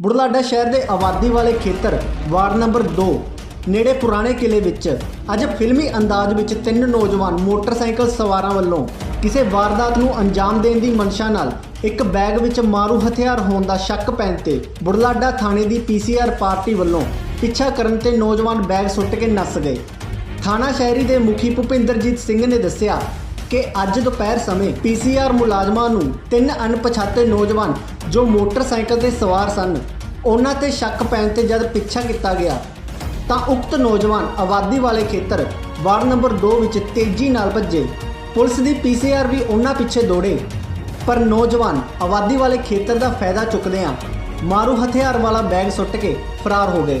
ਬੁੜਲਾਡਾ ਸ਼ਹਿਰ ਦੇ ਆਬਾਦੀ ਵਾਲੇ ਖੇਤਰ, ਵਾਰਡ ਨੰਬਰ 2 ਨੇੜੇ ਪੁਰਾਣੇ ਕਿਲੇ ਵਿੱਚ ਅੱਜ ਫਿਲਮੀ ਅੰਦਾਜ਼ ਵਿੱਚ ਤਿੰਨ ਨੌਜਵਾਨ ਮੋਟਰਸਾਈਕਲ ਸਵਾਰਾਂ ਵੱਲੋਂ ਕਿਸੇ ਵਾਰਦਾਤ ਨੂੰ ਅੰਜਾਮ ਦੇਣ ਦੀ ਮਨਸ਼ਾ ਨਾਲ ਇੱਕ ਬੈਗ ਵਿੱਚ ਮਾਰੂ ਹਥਿਆਰ ਹੋਣ ਦਾ ਸ਼ੱਕ ਪੈਣ ਤੇ ਬੁੜਲਾਡਾ ਥਾਣੇ ਦੀ ਪੀਸੀਆਰ ਪਾਰਟੀ ਵੱਲੋਂ ਪਿੱਛਾ ਕਰਨ ਤੇ ਨੌਜਵਾਨ ਬੈਗ ਸੁੱਟ ਕੇ ਨੱਸ ਗਏ। ਥਾਣਾ ਸ਼ਹਿਰੀ ਦੇ ਮੁਖੀ ਭੁਪਿੰਦਰਜੀਤ ਸਿੰਘ ਨੇ ਦੱਸਿਆ ਕਿ ਅੱਜ ਦੁਪਹਿਰ ਸਮੇਂ ਪੀਸੀਆਰ ਮੁਲਾਜ਼ਮਾਂ ਨੂੰ ਤਿੰਨ ਅਣਪਛਾਤੇ ਨੌਜਵਾਨ ਜੋ ਮੋਟਰਸਾਈਕਲ ਤੇ ਸਵਾਰ ਸਨ, ਉਹਨਾਂ ਤੇ ਸ਼ੱਕ ਪੈਣ ਤੇ ਜਦ ਪਿੱਛਾ ਕੀਤਾ ਗਿਆ, ਤਾਂ ਉਕਤ ਨੌਜਵਾਨ ਆਬਾਦੀ ਵਾਲੇ ਖੇਤਰ ਵਾਰਡ ਨੰਬਰ 2 ਵਿੱਚ ਤੇਜ਼ੀ ਨਾਲ ਭੱਜੇ। ਪੁਲਿਸ ਦੀ ਪੀਸੀਆਰ ਵੀ ਉਹਨਾਂ ਪਿੱਛੇ ਦੌੜੇ, ਪਰ ਨੌਜਵਾਨ ਆਬਾਦੀ ਵਾਲੇ ਖੇਤਰ ਦਾ ਫਾਇਦਾ ਚੁੱਕਦਿਆਂ ਮਾਰੂ ਹਥਿਆਰ ਵਾਲਾ ਬੈਗ ਸੁੱਟ ਕੇ ਫਰਾਰ ਹੋ ਗਏ।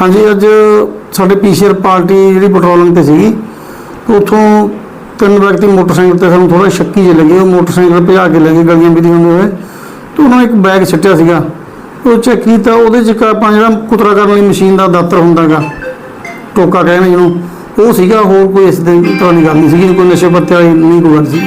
ਹਾਂਜੀ, ਅੱਜ ਸਾਡੇ ਪੀਸੀਆਰ ਪਾਰਟੀ ਜਿਹੜੀ ਪੈਟਰੋਲਿੰਗ ਤੇ ਸੀਗੀ ਉੱਥੋਂ ਤਿੰਨ ਵਿਅਕਤੀ ਮੋਟਰਸਾਈਕਲ ਤੇ ਸਾਨੂੰ ਥੋੜਾ ਸ਼ੱਕੀ ਜਿਹੇ ਲੱਗੇ, ਉਹ ਮੋਟਰਸਾਈਕਲ ਭਜਾ ਕੇ ਲੈ ਗਏ, ਗਲੀਆਂ ਵਿੱਚ ਹੁੰਦੇ ਹੋਏ ਤੇ ਉਹਨਾਂ ਨੇ ਇੱਕ ਬੈਗ ਛੱਟਿਆ ਸੀਗਾ। ਉਹ ਚੈੱਕ ਕੀਤਾ, ਉਹਦੇ 'ਚ ਆਪਾਂ ਜਿਹੜਾ ਕੁਤਰਾ ਕਰਨ ਵਾਲੀ ਮਸ਼ੀਨ ਦਾ ਦਾਤਰ ਹੁੰਦਾਗਾ ਟੋਕਾ ਕਹਿੰਦੇ ਜਿਹਨੂੰ, ਉਹ ਸੀਗਾ, ਹੋਰ ਕੋਈ ਇਸ ਦੇ ਤਰ੍ਹਾਂ ਦੀ ਗੱਲ ਨਹੀਂ ਸੀਗੀ, ਕੋਈ ਨਸ਼ੇ ਪੱਤੇ ਵਾਲੀ ਨਹੀਂ, ਕੋਈ ਗੱਲ ਸੀ